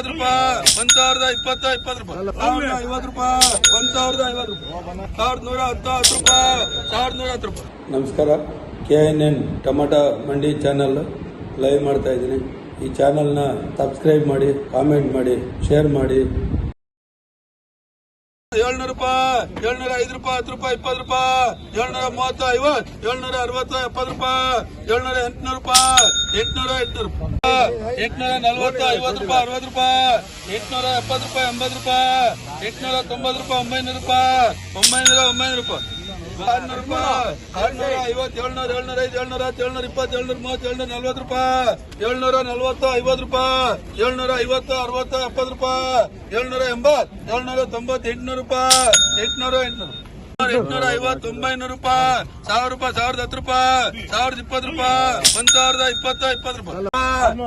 ಇಪ್ಪತ್ತು ರೂಪಾಯಿ. ಒಂದ್ ಸಾವಿರದ ಇಪ್ಪತ್ತ ಇಪ್ಪತ್ತು ರೂಪಾಯಿ. ಸಾವಿರದ ಐವತ್ತು ರೂಪಾಯಿ. ಒಂದ್ ಸಾವಿರದ ಐವತ್ತು ರೂಪಾಯಿ. ಸಾವಿರದ ನೂರ ಹತ್ತು ಹತ್ತು ರೂಪಾಯಿ. ಸಾವಿರದ ನೂರ ಹತ್ತು ರೂಪಾಯಿ. ನಮಸ್ಕಾರ. ಕೆ ಎನ್ ಎನ್ ಟೊಮಟೊ ಮಂಡಿ ಚಾನಲ್ ಲೈವ್ ಮಾಡ್ತಾ ಇದ್ದೀನಿ. ಈ ಚಾನಲ್ನ ಸಬ್ಸ್ಕ್ರೈಬ್ ಮಾಡಿ ಕಾಮೆಂಟ್ ಮಾಡಿ ಶೇರ್ ಮಾಡಿ. ಏಳ್ನೂರು ರೂಪಾಯಿ, ಏಳ್ನೂರ ಐದು ರೂಪಾಯಿ, ಹತ್ತು ರೂಪಾಯಿ, ಇಪ್ಪತ್ತು ರೂಪಾಯಿ, ಏಳ್ನೂರ ಮೂವತ್ತು, ಐವತ್ತು, ಏಳ್ನೂರ ಅರವತ್ತು, ಎಪ್ಪತ್ತು ರೂಪಾಯಿ, ಏಳ್ನೂರ ಎಂಟ್ನೂರು ರೂಪಾಯಿ, ಎಂಟ್ನೂರ ಎಂಟ್ನೂರು ರೂಪಾಯಿ, ಎಂಟ್ನೂರ ನಲ್ವತ್ತು, ಐವತ್ತು ರೂಪಾಯಿ, ಅರವತ್ತು ರೂಪಾಯಿ, ಎಂಟ್ನೂರ ಎಪ್ಪತ್ತು ರೂಪಾಯಿ, ಎಂಬತ್ತು ರೂಪಾಯಿ, ಎಂಟ್ನೂರ ತೊಂಬತ್ತು ರೂಪಾಯಿ, ಒಂಬೈನೂರು ರೂಪಾಯಿ, ಒಂಬೈನೂರ, ಒಂಬೈನೂರು ರೂಪಾಯಿ. ಆರ್ನೂರು ರೂಪಾಯಿ ಆರ್ನೂರ ಐವತ್ತು ಏಳ್ನೂರ ಏಳ್ನೂರ ಐದು ಏಳ್ನೂರ ಏಳ್ನೂರ ಇಪ್ಪತ್ತು ಮೂವತ್ತು ನಲ್ವತ್ತು ರೂಪಾಯಿ ಏಳ್ನೂರ ನಲ್ವತ್ತು ಐವತ್ತು ರೂಪಾಯಿ ಏಳ್ನೂರ ಐವತ್ತು ಅರವತ್ತು ಎಪ್ಪತ್ತು ರೂಪಾಯಿ ಏಳ್ನೂರ ಎಂಬತ್ತು ಏಳ್ನೂರ ತೊಂಬತ್ತು ಎಂಟ್ನೂರು ರೂಪಾಯಿ ಎಂಟ್ನೂರ ಎಂಟ್ನೂರು ಎಂಟ್ನೂರ ಐವತ್ತು, ಒಂಬೈನೂರು ರೂಪಾಯಿ. ಸಾವಿರ ರೂಪಾಯಿ, ಸಾವಿರದ ಹತ್ತು ರೂಪಾಯಿ. ಸಾವಿರದ ಇಪ್ಪತ್ತು ರೂಪಾಯಿ. ಒಂದ್ ಸಾವಿರದ ಇಪ್ಪತ್ತ, ಇಪ್ಪತ್ತು ರೂಪಾಯಿ.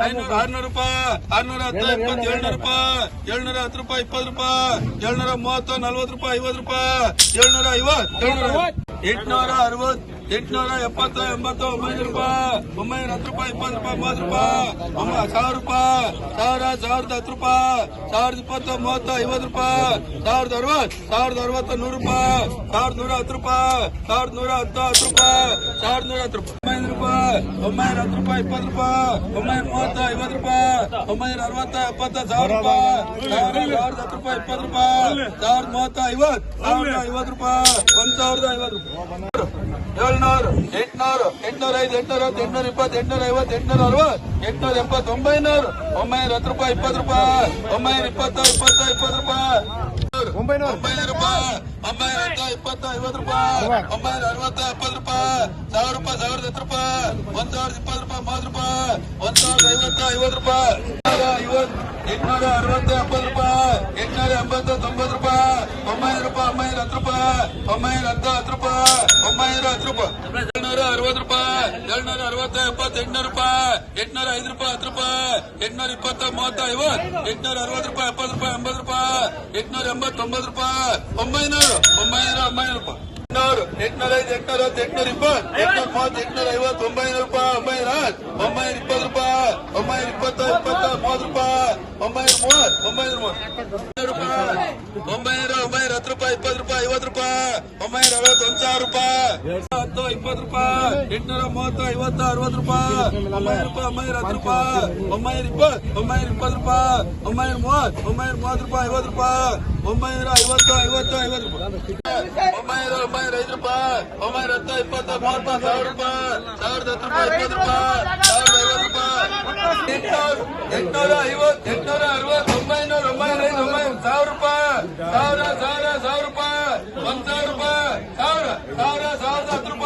ಐನೂರ, ಆರ್ನೂರು ರೂಪಾಯಿ. ಆರ್ನೂರ ಹತ್ತು, ಇಪ್ಪತ್ತು, ಏಳ್ನೂರು ರೂಪಾಯಿ. ಏಳ್ನೂರ ಹತ್ತು ರೂಪಾಯಿ, ಇಪ್ಪತ್ತು ರೂಪಾಯಿ. ಏಳ್ನೂರ ಮೂವತ್ತು, ನಲ್ವತ್ತು ರೂಪಾಯಿ, ಐವತ್ತು ರೂಪಾಯಿ. ಏಳ್ನೂರ ಐವತ್ತು. ಎಂಟ್ನೂರ ಅರವತ್ತು. ಎಂಟ್ನೂರ ಎಪ್ಪತ್ತು ಎಂಬತ್ತು ಒಂಬೈನೂರು ರೂಪಾಯಿ ಒಂಬೈನೂರ ಹತ್ತು ರೂಪಾಯಿ ಇಪ್ಪತ್ತು ರೂಪಾಯಿ ಮೂವತ್ತು ರೂಪಾಯಿ ಒಂಬ- ಸಾವಿರ ರೂಪಾಯಿ ಸಾವಿರ ಸಾವಿರದ ಹತ್ತು ರೂಪಾಯಿ ಸಾವಿರದ ಇಪ್ಪತ್ತು ಮೂವತ್ತು ಐವತ್ತು ರೂಪಾಯಿ ಸಾವಿರದ ಅರವತ್ತು ಸಾವಿರದ ಅರವತ್ತು ನೂರು ರೂಪಾಯಿ ಸಾವಿರದ ನೂರ ಹತ್ತು ರೂಪಾಯಿ ಸಾವಿರದ ನೂರ ಹತ್ತು ಹತ್ತು ರೂಪಾಯಿ ಸಾವಿರದ ನೂರ ಹತ್ತು ರೂಪಾಯಿ ಒಂಬೈನೂರು ರೂಪಾಯಿ ಒಂಬೈನೂರ ಹತ್ತು ರೂಪಾಯಿ ಇಪ್ಪತ್ತು ರೂಪಾಯಿ ಒಂಬೈನೂರ ಮೂವತ್ತ ಐವತ್ತು ರೂಪಾಯಿ ಒಂಬೈನೂರ ಅರವತ್ತ ಎಪ್ಪತ್ತು ಸಾವಿರ ರೂಪಾಯಿ ಸಾವಿರ ಸಾವಿರದ ಹತ್ತು ರೂಪಾಯಿ ಇಪ್ಪತ್ತು ರೂಪಾಯಿ ಸಾವಿರದ ಮೂವತ್ತ ಐವತ್ತು ಸಾವಿರದ ಐವತ್ತು ರೂಪಾಯಿ ಒಂದ್ ಸಾವಿರದ ಐವತ್ತು ರೂಪಾಯಿ. ಏಳ್ನೂರು ಎಂಟ್ನೂರು ಎಂಟ್ನೂರ ಐದು ಎಂಟ್ನೂರ ಎಂಟ್ನೂರ ಇಪ್ಪತ್ತು ಎಂಟ್ನೂರ ಐವತ್ತು ಎಂಟ್ನೂರ ಅರವತ್ತು ಎಂಟ್ನೂರ ಎಪ್ಪತ್ತು ಒಂಬೈನೂರು ಒಂಬೈನೂರ ಹತ್ತು ರೂಪಾಯಿ ಇಪ್ಪತ್ತು ರೂಪಾಯಿ ಒಂಬೈನೂರ ಇಪ್ಪತ್ತು ಇಪ್ಪತ್ತು ಇಪ್ಪತ್ತು ರೂಪಾಯಿ. ಒಂಬೈನೂರು. ಒಂಬೈನೂರು ರೂಪಾಯಿ. ಒಂಬೈನೂರ ಹತ್ತು ಇಪ್ಪತ್ತು ಐವತ್ತು ರೂಪಾಯಿ. ಒಂಬೈನೂರ ಅರವತ್ತು ಎಪ್ಪತ್ತು ರೂಪಾಯಿ. ಸಾವಿರ ರೂಪಾಯಿ ಸಾವಿರದ ಹತ್ತು ರೂಪಾಯಿ. ಒಂದ್ ಸಾವಿರದ ಇಪ್ಪತ್ತು ರೂಪಾಯಿ ಮೂವತ್ತು ರೂಪಾಯಿ. ಒಂದ್ ಸಾವಿರದ ಐವತ್ತು ಐವತ್ತು ರೂಪಾಯಿ. ಎಂಟ್ನೂರ ಅರವತ್ತು ಎಪ್ಪತ್ತು ರೂಪಾಯಿ. ಎಂಟ್ನೂರ ಎಂಬತ್ತು ತೊಂಬತ್ತು ರೂಪಾಯಿ. ಒಂಬೈನೂರು ರೂಪಾಯಿ ಒಂಬೈನೂರ ಹತ್ತು ರೂಪಾಯಿ. ಒಂಬೈನೂರ ಹತ್ತು ಹತ್ತು ರೂಪಾಯಿ. ಒಂಬೈನೂರ ಹತ್ತು ರೂಪಾಯಿ. ಏಳ್ನೂರ ಅರವತ್ತು ರೂಪಾಯಿ ಏಳ್ನೂರ ಅರವತ್ತು ಎಪ್ಪತ್ತು ಎಂಟ್ನೂರು ರೂಪಾಯಿ, ಎಂಟ್ನೂರ ಐದು ರೂಪಾಯಿ, ಹತ್ತು ರೂಪಾಯಿ, ಎಂಟ್ನೂರ ಇಪ್ಪತ್ತ ಮೂವತ್ತ ಐವತ್ತು ಎಂಟ್ನೂರ ಅರವತ್ತು ರೂಪಾಯಿ, ಎಪ್ಪತ್ತು ರೂಪಾಯಿ, ಎಂಬತ್ತು ರೂಪಾಯಿ, ಎಂಟ್ನೂರ ಎಂಬತ್ತೊಂಬತ್ತು ರೂಪಾಯಿ, ಒಂಬೈನೂರು, ಒಂಬೈನೂರ ಒಂಬೈನೂರು ರೂಪಾಯಿ, ಎಂಟ್ನೂರು, ಎಂಟ್ನೂರ ಐದು, ಎಂಟ್ನೂರ ಹತ್ತು, ಎಂಟ್ನೂರ ಇಪ್ಪತ್ತು, ಎಂಟ್ನೂರ ಎಂಟ್ನೂರ ರೂಪಾಯಿ, ಒಂಬೈನೂರ ಒಂಬೈನೂರ ಇಪ್ಪತ್ತು ರೂಪಾಯಿ, ಒಂಬೈನೂರ ಇಪ್ಪತ್ತು ಇಪ್ಪತ್ತು ಮೂವತ್ತು ರೂಪಾಯಿ ಒಂಬೈನೂರ ಮೂವತ್ತು. ಒಂಬೈನೂರ ರೂಪಾಯಿ, ಒಂಬೈನೂರ ಒಂಬೈನೂರ ಹತ್ತು ರೂಪಾಯಿ, ಇಪ್ಪತ್ತು ರೂಪಾಯಿ, ಐವತ್ತು ರೂಪಾಯಿ, ಒಂಬೈನೂರ ಅರವತ್ತು, ಒಂದ್ ಸಾವಿರ ರೂಪಾಯಿ. ಹತ್ತು ಇಪ್ಪತ್ತು ರೂಪಾಯಿ, ಎಂಟ್ನೂರ ಮೂವತ್ತು, ಐವತ್ತು, ಅರವತ್ತು ರೂಪಾಯಿ. ಒಂಬೈನೂರು ರೂಪಾಯಿ, ಒಂಬೈನೂರ ಹತ್ತು ರೂಪಾಯಿ. ಒಂಬೈನೂರ ಇಪ್ಪತ್ತು ಒಂಬೈನೂರ ಇಪ್ಪತ್ತು ರೂಪಾಯಿ. ಒಂಬೈನೂರ ಮೂವತ್ತು ಒಂಬೈನೂರ ಮೂವತ್ತು ರೂಪಾಯಿ, ಐವತ್ತು ರೂಪಾಯಿ. ಒಂಬೈನೂರ ಐವತ್ತು ಐವತ್ತು ಐವತ್ತು ರೂಪಾಯಿ. ಒಂಬೈನೂರ ಒಂಬೈನೂರ ಐದು ರೂಪಾಯಿ. ಒಂಬೈನೂರ ಹತ್ತು, ಇಪ್ಪತ್ತು, ಮೂವತ್ತು, ಸಾವಿರ ರೂಪಾಯಿ. ಸಾವಿರದ ಹತ್ತು ರೂಪಾಯಿ, ಇಪ್ಪತ್ತು ರೂಪಾಯಿ. ಸಾವಿರದ ಐವತ್ತು ರೂಪಾಯಿ. ಎಂಟುನೂರ ಐವತ್ತು, ಎಂಟುನೂರ ಅರವತ್ತು, ಒಂಬೈನೂರ ಒಂಬೈನೂರ ಐದು, ಒಂಬೈನೂರ ಸಾವಿರ ರೂಪಾಯಿ. ಸಾವಿರ ಸಾವಿರ ಸಾವಿರ ರೂಪಾಯಿ. ಒಂದು ಸಾವಿರ ರೂಪಾಯಿ. ಸಾವಿರ ಸಾವಿರ ಸಾವಿರದ ಹತ್ತು ರೂಪಾಯಿ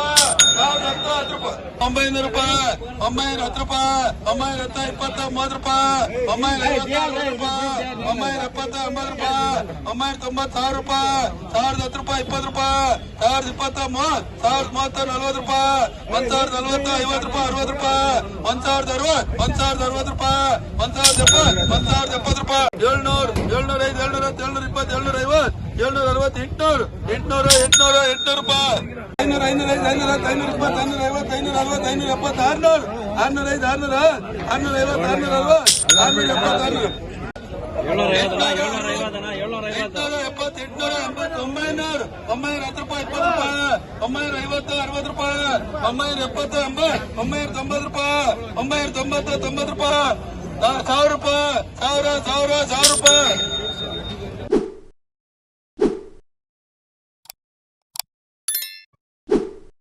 ಸಾವಿರದ ಹತ್ತು ಹತ್ತು ರೂಪಾಯಿ ಒಂಬೈನೂರು ರೂಪಾಯಿ ಒಂಬೈನೂರ ಹತ್ತು ರೂಪಾಯಿ ಒಂಬೈನೂರ ಹತ್ತು ಇಪ್ಪತ್ತು ಮೂವತ್ತು ರೂಪಾಯಿ ಒಂಬೈನೂರ ಐವತ್ತು ಅರವತ್ತು ರೂಪಾಯಿ ಒಂಬೈನೂರ ಎಪ್ಪತ್ತು ಎಂಬತ್ತು ರೂಪಾಯಿ ಒಂಬೈನೂರ ತೊಂಬತ್ತು ಸಾವಿರ ರೂಪಾಯಿ ಸಾವಿರದ ಹತ್ತು ರೂಪಾಯಿ ಇಪ್ಪತ್ತು ರೂಪಾಯಿ ಸಾವಿರದ ಇಪ್ಪತ್ತು ಮೂವತ್ತು ಸಾವಿರದ ಮೂವತ್ತು ನಲ್ವತ್ತು ರೂಪಾಯಿ ಒಂದ್ ಸಾವಿರದ ನಲ್ವತ್ತು ಐವತ್ತು ರೂಪಾಯಿ ಅರವತ್ತು ರೂಪಾಯಿ ಒಂದ್ ಸಾವಿರದ ಅರವತ್ತು ಒಂದ್ ಸಾವಿರದ ಅರವತ್ತು ರೂಪಾಯಿ ಒಂದ್ ಸಾವಿರದ ಎಪ್ಪತ್ತು ಒಂದ್ ಸಾವಿರದ ಎಪ್ಪತ್ತು ರೂಪಾಯಿ ಏಳ್ನೂರು ಏಳ್ನೂರ ಐದು ಏಳ್ನೂರ ಹತ್ತು ಏಳ್ನೂರ ಇಪ್ಪತ್ತು ಏಳ್ನೂರ ಐವತ್ತು ಏಳ್ನೂರ ಅರವತ್ತು ಎಂಟ್ನೂರು ಎಂಟ್ನೂರ ಎಂಟ್ನೂರ ಎಂಟ್ನೂರು ರೂಪಾಯಿ. ಐನೂರ ಐನೂರ ಐದು ಐನೂರ ಐನೂರ ಇಪ್ಪತ್ತು ಐನೂರ ಐವತ್ತು ಐನೂರ ಅರವತ್ತು ಐನೂರ ಎಪ್ಪತ್ತು ಆರ್ನೂರು. ಆರ್ನೂರ ಐದು ಆರ್ನೂರ ಆರ್ನೂರ ಐವತ್ತು ಆರ್ನೂರ ಅರವತ್ತು ಆರ್ನೂರ ಎಪ್ಪತ್ತು ಆರ್ನೂರ. ಎಪ್ಪತ್ತು ಎಂಟ್ನೂರ ಎಂಬತ್ತು ಒಂಬೈನೂರು ಒಂಬೈನೂರ ಹತ್ತು ರೂಪಾಯಿ ಇಪ್ಪತ್ತು ರೂಪಾಯಿ. ಒಂಬೈನೂರ ಐವತ್ತು ಅರವತ್ತು ರೂಪಾಯಿ. ಒಂಬೈನೂರ ಎಪ್ಪತ್ತು ಎಂಬತ್ತು ಒಂಬೈನೂರ ತೊಂಬತ್ತು ರೂಪಾಯಿ. ಒಂಬೈನೂರ ತೊಂಬತ್ತು ತೊಂಬತ್ತು ರೂಪಾಯಿ. ಸಾವಿರ ರೂಪಾಯಿ. ಸಾವಿರ ಸಾವಿರ ಸಾವಿರ ರೂಪಾಯಿ.